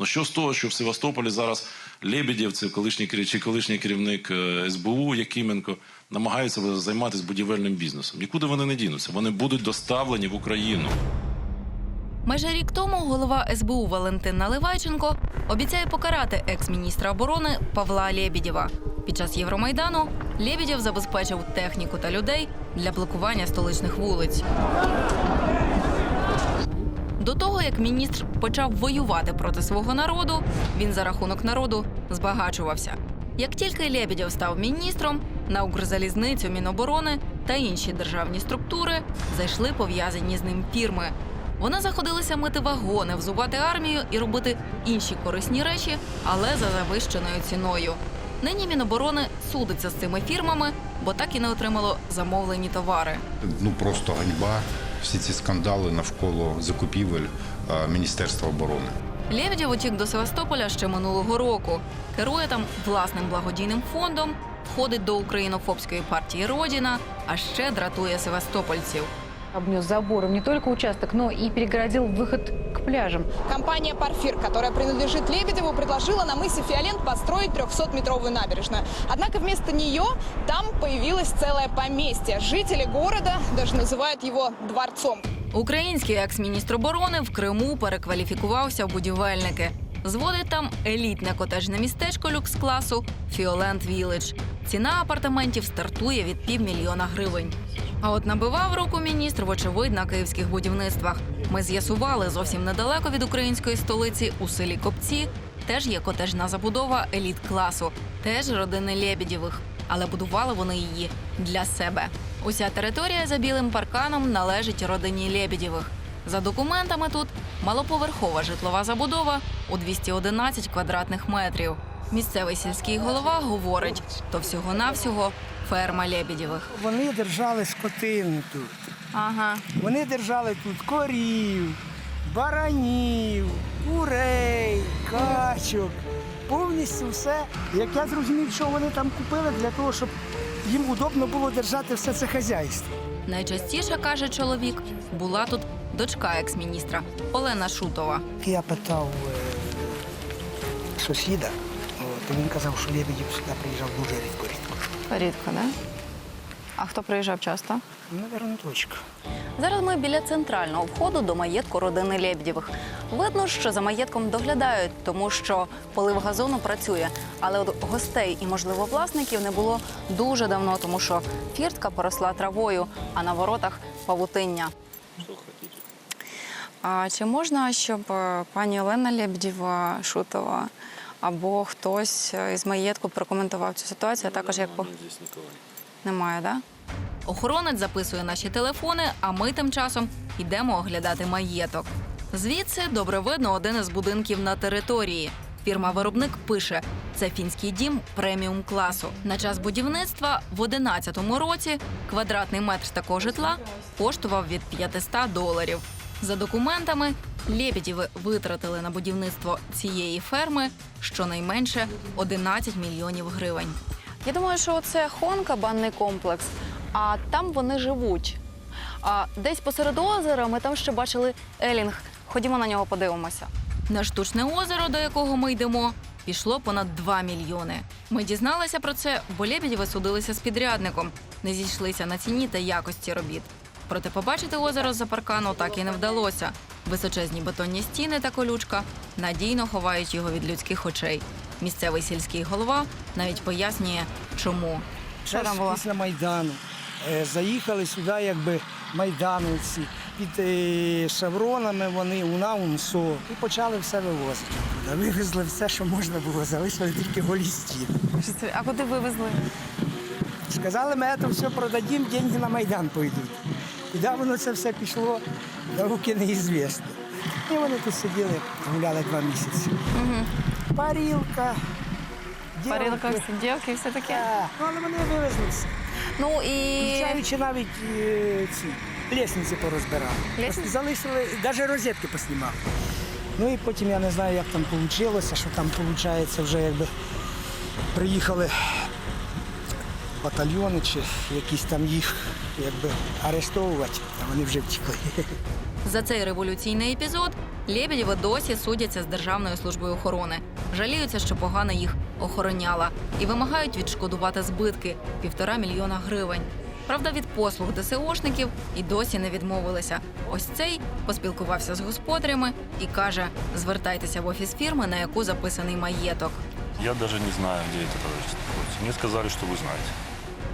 Ну що з того, що в Севастополі зараз Лебедєв, це колишній чи колишній керівник е, СБУ Якименко, намагаються займатися будівельним бізнесом. Нікуди вони не дінуться. Вони будуть доставлені в Україну. Майже рік тому голова СБУ Валентин Наливайченко обіцяє покарати екс-міністра оборони Павла Лєбідєва. Під час Євромайдану Лєбідєв забезпечив техніку та людей для блокування столичних вулиць. До того, як міністр почав воювати проти свого народу, він за рахунок народу збагачувався. Як тільки Лєбідєв став міністром, на Укрзалізницю, Міноборони та інші державні структури зайшли пов'язані з ним фірми. Вони заходилися мити вагони, взувати армію і робити інші корисні речі, але за завищеною ціною. Нині Міноборони судиться з цими фірмами, бо так і не отримало замовлені товари. Ну просто ганьба. Всі ці скандали навколо закупівель е, Міністерства оборони. Лєвдєв утік до Севастополя ще минулого року. Керує там власним благодійним фондом, входить до українофобської партії Родіна, а ще дратує севастопольців. обнес забором не только участок, но и перегородил выход к пляжам. Компания «Парфир», которая принадлежит Лебедеву, предложила на мысе Фиолент построить 300-метровую набережную. Однако вместо нее там появилось целое поместье. Жители города даже называют его дворцом. Український екс-міністр оборони в Криму перекваліфікувався в будівельники. Зводить там елітне котежне містечко люкс-класу Фіолент Віледж. Ціна апартаментів стартує від півмільйона гривень. А от набивав руку міністр, вочевидь, на київських будівництвах. Ми з'ясували зовсім недалеко від української столиці у селі Копці. Теж є котежна забудова еліт класу, теж родини Лєбідєвих, але будували вони її для себе. Уся територія за білим парканом належить родині Лєбідєвих. За документами тут малоповерхова житлова забудова у 211 квадратних метрів. Місцевий сільський голова говорить, то всього-навсього ферма Лєбідєвих. Вони держали скотину тут. Ага. Вони держали тут корів, баранів, курей, качок. Повністю все. Як я зрозумів, що вони там купили для того, щоб їм удобно було держати все це хазяйство. Найчастіше каже чоловік, була тут дочка екс-міністра Олена Шутова. Я питав е, сусіда, от, і він казав, що Лебедів сюди приїжджав дуже рідко-рідко. Рідко, да? А хто приїжджав часто? Наверно, точка. Зараз ми біля центрального входу до маєтку родини Лєбдєвих. Видно, що за маєтком доглядають, тому що полив газону працює. Але от гостей і, можливо, власників не було дуже давно, тому що фіртка поросла травою, а на воротах павутиння. А чи можна, щоб е, пані Олена Лебедєва Шутова або хтось е, із маєтку прокоментував цю ситуацію, а також як по... немає, да? Охоронець записує наші телефони, а ми тим часом йдемо оглядати маєток. Звідси добре видно один із будинків на території. Фірма-виробник пише: це фінський дім преміум класу. На час будівництва в 11-му році квадратний метр такого житла коштував від 500 доларів. За документами, Лєбідєви витратили на будівництво цієї ферми щонайменше 11 мільйонів гривень. Я думаю, що це Хонка, банний комплекс, а там вони живуть. А десь посеред озера ми там ще бачили Елінг. Ходімо на нього подивимося. На штучне озеро, до якого ми йдемо, пішло понад 2 мільйони. Ми дізналися про це, бо Лебедєви судилися з підрядником, не зійшлися на ціні та якості робіт. Проте побачити озеро з-за паркану так і не вдалося. Височезні бетонні стіни та колючка надійно ховають його від людських очей. Місцевий сільський голова навіть пояснює, чому. Що там було? після Майдану. Е, Заїхали сюди, якби майдановці, під е, шевронами вони уна унсо і почали все вивозити. Вивезли все, що можна було, залишили тільки голі стіни. А куди вивезли? Сказали, ми це все продадим, деньги на Майдан пойдуть. Куди воно це все пішло, науки неізвісно. І вони тут сиділи, гуляли два місяці. Парілка, Парилка, Дівки. все таке. Так, ну, але вони вивезли все. Ну і Включаючи навіть е, ці лісниці порозбирали. Лестниці? Залишили, навіть розетки поснімали. Ну і потім я не знаю, як там вийшло, що там виходить вже якби приїхали батальйони чи якісь там їх якби арештовувати, а вони вже втекли. За цей революційний епізод Лебедєва досі судяться з Державною службою охорони. Жаліються, що погано їх охороняла, і вимагають відшкодувати збитки півтора мільйона гривень. Правда, від послуг ДСОшників і досі не відмовилися. Ось цей поспілкувався з господарями і каже: звертайтеся в офіс фірми, на яку записаний маєток. Я даже не знаю, где это товарищество. Мне сказали, что вы знаете.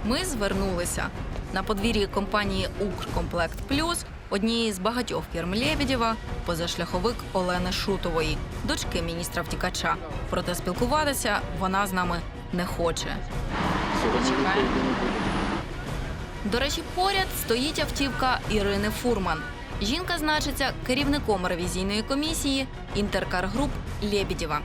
Ми звернулися на подвір'ї компанії Укркомплект Плюс, однієї з багатьох фірм Лебедєва, позашляховик Олени Шутової, дочки міністра втікача. Проте спілкуватися вона з нами не хоче. До речі, поряд стоїть автівка Ірини Фурман. Жінка значиться керівником ревізійної комісії Інтеркар-груп Лебедєва.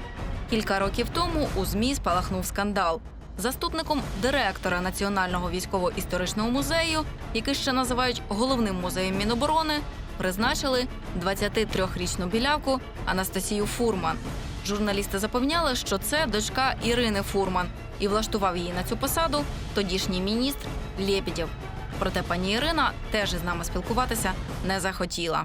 Кілька років тому у ЗМІ спалахнув скандал. Заступником директора Національного військово-історичного музею, який ще називають головним музеєм Міноборони, призначили 23-річну білявку Анастасію Фурман. Журналісти запевняли, що це дочка Ірини Фурман, і влаштував її на цю посаду тодішній міністр Лєбідєв. Проте пані Ірина теж із нами спілкуватися не захотіла.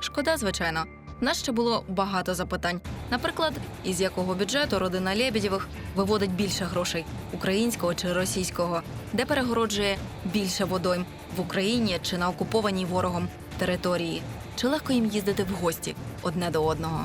Шкода, звичайно. В нас ще було багато запитань. Наприклад, із якого бюджету родина Лєбідєвих виводить більше грошей українського чи російського, де перегороджує більше водойм в Україні чи на окупованій ворогом території, чи легко їм їздити в гості одне до одного.